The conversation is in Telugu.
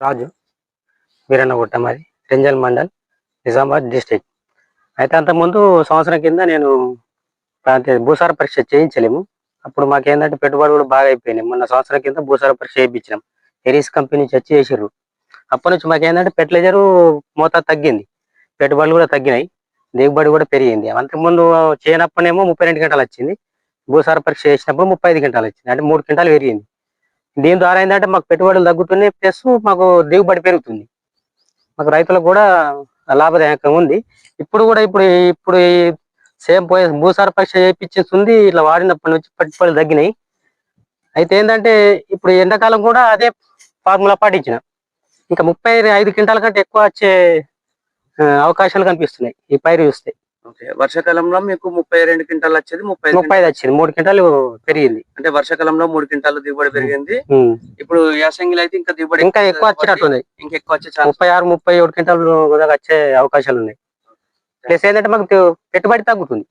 రాజు వీరన్నగుట్ట మరి రెంజల్ మండల్ నిజామాబాద్ డిస్టిక్ అయితే అంతకుముందు సంవత్సరం కింద నేను ప్రాంతీయ భూసార పరీక్ష చేయించలేము. అప్పుడు మాకేందంటే పెట్టుబడి కూడా బాగా అయిపోయినాయి. మొన్న సంవత్సరం కింద భూసార పరీక్ష చేయించినాం. ఎరీస్ కంపెనీ నుంచి వచ్చి చేసిర్రు. అప్పటి నుంచి మాకేందంటే ఫెర్టిలైజర్ మోతాదు తగ్గింది. పెట్టుబడులు కూడా తగ్గినాయి. దిగుబడి కూడా పెరిగింది. అంతకుముందు చేయనప్పుడేమో ముప్పై రెండు గంటలు వచ్చింది. భూసార పరీక్ష చేసినప్పుడు ముప్పై ఐదు గంటలు వచ్చింది. అంటే మూడు గంటలు పెరిగింది. దీని ద్వారా ఏంటంటే మాకు పెట్టుబడులు తగ్గుతున్నాయి ప్లస్ మాకు దిగుబడి పెరుగుతుంది. మాకు రైతులకు కూడా లాభదాయకంగా ఉంది. ఇప్పుడు కూడా ఇప్పుడు ఇప్పుడు సేమ్ పోయే భూసార పరీక్ష చేయించేస్తుంది ఇట్లా వాడినప్పటి నుంచి పెట్టుబడులు తగ్గినాయి. అయితే ఏంటంటే ఇప్పుడు ఎండాకాలం కూడా అదే ఫార్ములా పాటించిన. ఇంకా ముప్పై ఐదు క్వింటాల కంటే ఎక్కువ వచ్చే అవకాశాలు కనిపిస్తున్నాయి ఈ పైరు చూస్తే. ఓకే. వర్షాకాలంలో మీకు ముప్పై రెండు క్వింటాలు వచ్చేది ముప్పై ముప్పై వచ్చింది. మూడు క్వింటాలు పెరిగింది. అంటే వర్షాకాలంలో మూడు క్వింటాలు దిగుబడి పెరిగింది. ఇప్పుడు యాసంగిలో అయితే ఇంకా దిగుబడి ఇంకా ఎక్కువ వచ్చినట్టుంది ఇంకా ఎక్కువ వచ్చే ముప్పై ఆరు ముప్పై ఏడు క్వింటాలు వచ్చే అవకాశాలు ఉన్నాయి. ప్లస్ ఏంటంటే మాకు పెట్టుబడి తగ్గుతుంది.